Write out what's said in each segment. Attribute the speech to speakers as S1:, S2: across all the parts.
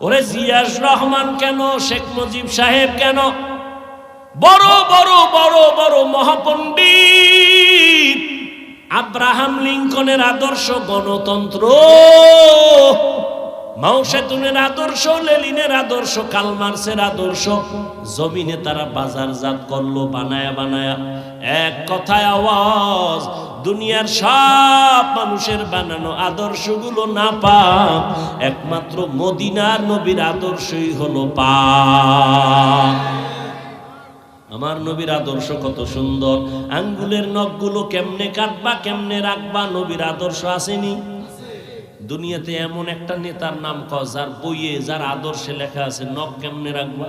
S1: ওরে জিয়াস রহমান কেন? শেখ মুজিব সাহেব কেন? বড় বড় বড় বড় মহাপণ্ডিত আব্রাহাম লিঙ্কনের আদর্শ গণতন্ত্র। মাউসেতুনের আদর্শ, লেলিনের আদর্শ কালমার্সের আদর্শ। জমিনে তারা বাজারজাত করল, বানায়া বানায়া। এক কথায় আওয়াজ দুনিয়ার সব মানুষের বানানো আদর্শগুলো না পা একমাত্র মদিনার নবীর আদর্শই হলো পা আমার নবীর আদর্শ কত সুন্দর, আঙ্গুলের নখগুলো কেমনে কাটবা, কেমনে রাখবা, নবীর আদর্শ আসেনি? দুনিয়াতে এমন একটা নেতার নাম ক যার বইয়ে, যার আদর্শে লেখা আছে, নখ কেমনে রাখবা?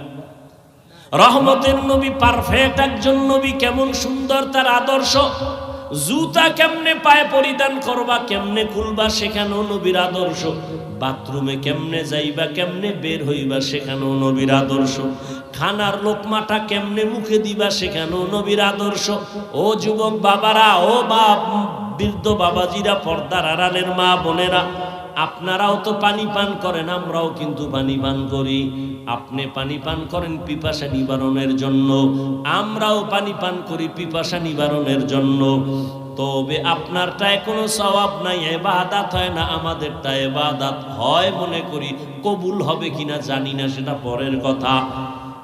S1: রহমতের নবী পারফেক্ট একজন নবী কেমন সুন্দর, তার আদর্শ? জুতা কেমনে পায়ে পরিধান করবা, কেমনে খুলবা সেখানেও নবীর আদর্শ। বাথরুমে কেমনে যাইবা, কেমনে বের হইবা সেখানেও নবীর আদর্শ। খানার লোকমাটা কেমনে মুখে দিবা সেখানেও নবীর আদর্শ। ও যুবক বাবারা, ও বা বৃদ্ধ বাবাজিরা, পর্দার আড়ালের মা বোনেরা আপনারাও তো পানি পান করেন, আমরাও কিন্তু পানি পান করি। আপনি পানি পান করেন পিপাসা নিবারণের জন্য, আমরাও পানি পান করি পিপাসা নিবারণের জন্য। তবে আপনারটায় কোনো স্বভাব নাই, এবাদাত হয় না আমাদেরটা এবাদাত হয় মনে করি। কবুল হবে কিনা জানি না, সেটা পরের কথা।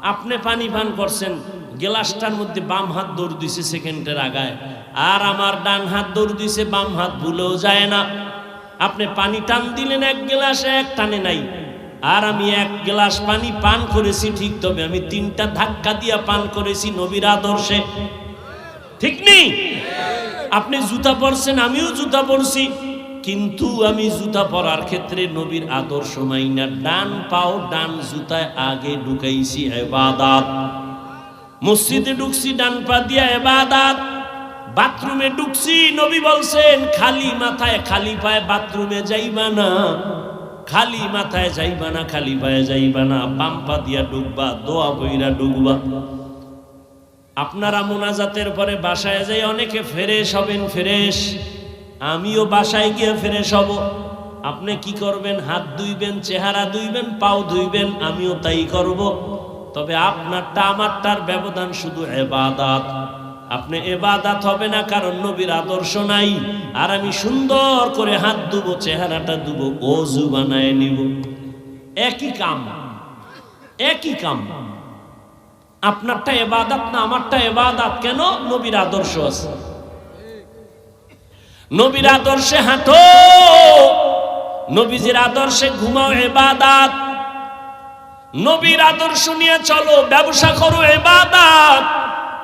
S1: আপনি পানি পান করছেন, গ্লাসটার মধ্যে বাম হাত দৌড় দিছে সেকেন্ডের আগায়। আর আমার ডান হাত দৌড় দিছে, বাম হাত ভুলেও যায় না। আপনি পানি টান দিলেন, এক গ্লাস, এক টানে নাই। আর আমি এক গ্লাস পানি পান করেছি, ঠিক তবে আমি তিনটা ধাক্কা দিয়া পান করেছি নবীর আদর্শে। ঠিক নেই? আপনি জুতা পরছেন, আমিও জুতা পরছি। কিন্তু আমি জুতা পরার ক্ষেত্রে নবীর আদর্শ মাইনা ডান পাও, ডান জুতায় আগে ঢুকাইছি, এবাদাত। মসজিদে ঢুকছি, ডান পা দিয়া এবাদাত। বাথরুমে ঢুকছি, নবী বলছেন, খালি মাথায় খালি পায়ে বাথরুমে যাইবা না। খালি মাথায় যাইবা না, খালি পায়ে যাইবা না। পাম্পা দিয়া ডুববা দোয়া বইরা ডুববা আপনারা মোনাজাতের পরে বাসায় যাই, অনেকে ফ্রেশ হবেন, ফ্রেশ। আমিও বাসায় গিয়ে ফ্রেশ হব। আপনি কি করবেন? হাত ধুইবেন, চেহারা ধুইবেন, পাও ধুইবেন, আমিও তাই করব। তবে আপনারটা, আমারটার ব্যবধান শুধু এবাদাত। আপনি এবাদাত হবে না, কারণ নবীর আদর্শ নাই। আর আমি সুন্দর করে হাত ধুবো, চেহারাটা ধুবো, অজু বানায় নিব। একই কাম একই কাম। আপনারটা এবাদাত না, আমারটা এবাদাত। কেন? নবীর আদর্শ আছে। নবীর আদর্শে হাঁটো। নবীজির আদর্শে ঘুমাও, এবাদাত। নবীর আদর্শ নিয়ে চলো, ব্যবসা করো, এবাদাত।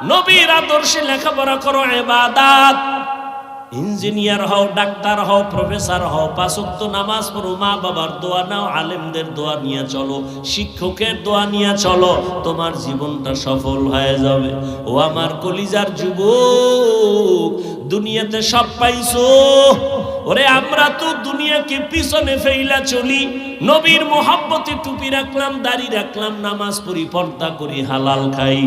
S1: নবীর আদর্শে লেখাপড়া করো এবাদাত ইঞ্জিনিয়ার হও, ডাক্তার হও, প্রফেসর হও, পাঁচক্ত নামাজ পড়ো মা বাবার দোয়া নাও, আলেমদের দোয়া নিয়ে চলো, শিক্ষকের দোয়া নিয়ে চলো, তোমার জীবনটা সফল হয়ে যাবে। ও আমার কলিজার যুবক, দুনিয়াতে সব পাইছো? ওরে, আমরা তো দুনিয়াকে পিছনে ফেইলা চলি। নবীর মোহাব্বতে টুপি রাখলাম, দাড়ি রাখলাম, নামাজ পড়ি, পর্দা করি, হালাল খাই।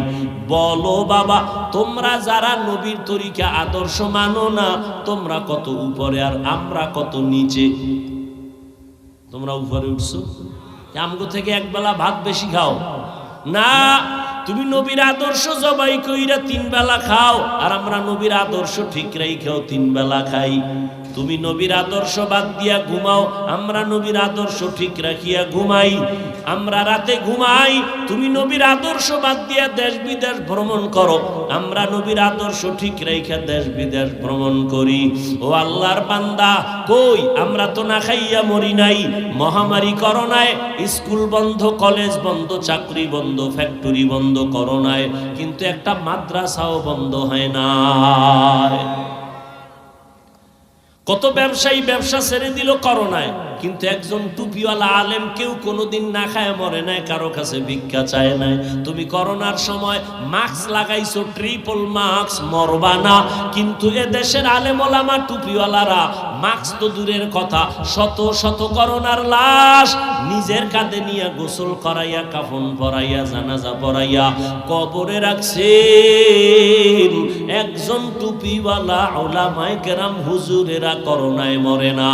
S1: বলো বাবা, তোমরা যারা নবীর তরিকা আদর্শ মানো না, তোমরা কত উপরে আর আমরা কত নিচে? তোমরা উপরে উঠছো? আমগো থেকে একবেলা ভাত বেশি খাও। না তুমি নবীর আদর্শ জবাই কইরা তিন বেলা খাও, আর আমরা নবীর আদর্শ ঠিক রাইখাও তিন বেলা খাই। তুমি নবীর আদর্শ বাদ দিয়া ঘুমাও, আমরা নবীর আদর্শ ঠিক রাখিয়া ঘুমাই। আমরা রাতে ঘুমাই, তুমি নবীর আদর্শ বাদ দিয়া দেশ বিদেশ ভ্রমণ করো, আমরা নবীর আদর্শ ঠিক রাইখা দেশ বিদেশ ভ্রমণ করি। ও আল্লাহর বান্দা, কই, আমরা তো না খাইয়া মরি নাই। মহামারী করোনায় স্কুল বন্ধ, কলেজ বন্ধ, চাকরি বন্ধ, ফ্যাক্টরি বন্ধ করোনায় কিন্তু একটা মাদ্রাসাও বন্ধ হয় না কত ব্যবসায়ী ব্যবসা ছেড়ে দিল করোনায়। কিন্তু একজন টুপিওয়ালা আলেম কেউ কোনোদিন না খায়, মরে নাই, কারও কাছে ভিক্ষা চায় নাই। তুমি করোনার সময় মাস্ক লাগাইছো ট্রিপল মাস্ক মরবা না। কিন্তু এ দেশের আলেম ওলামা টুপিওয়ালারা, মাস্ক তো দূরের কথা, শত শত করোনার লাশ নিজের কাঁধে নিয়ে গোসল করাইয়া, কাফন পরাইয়া, জানাজা পরাইয়া কবরে রাখছে একজন টুপিওয়ালা ওলামায় কেরাম হুজুরেরা করোনায় মরে না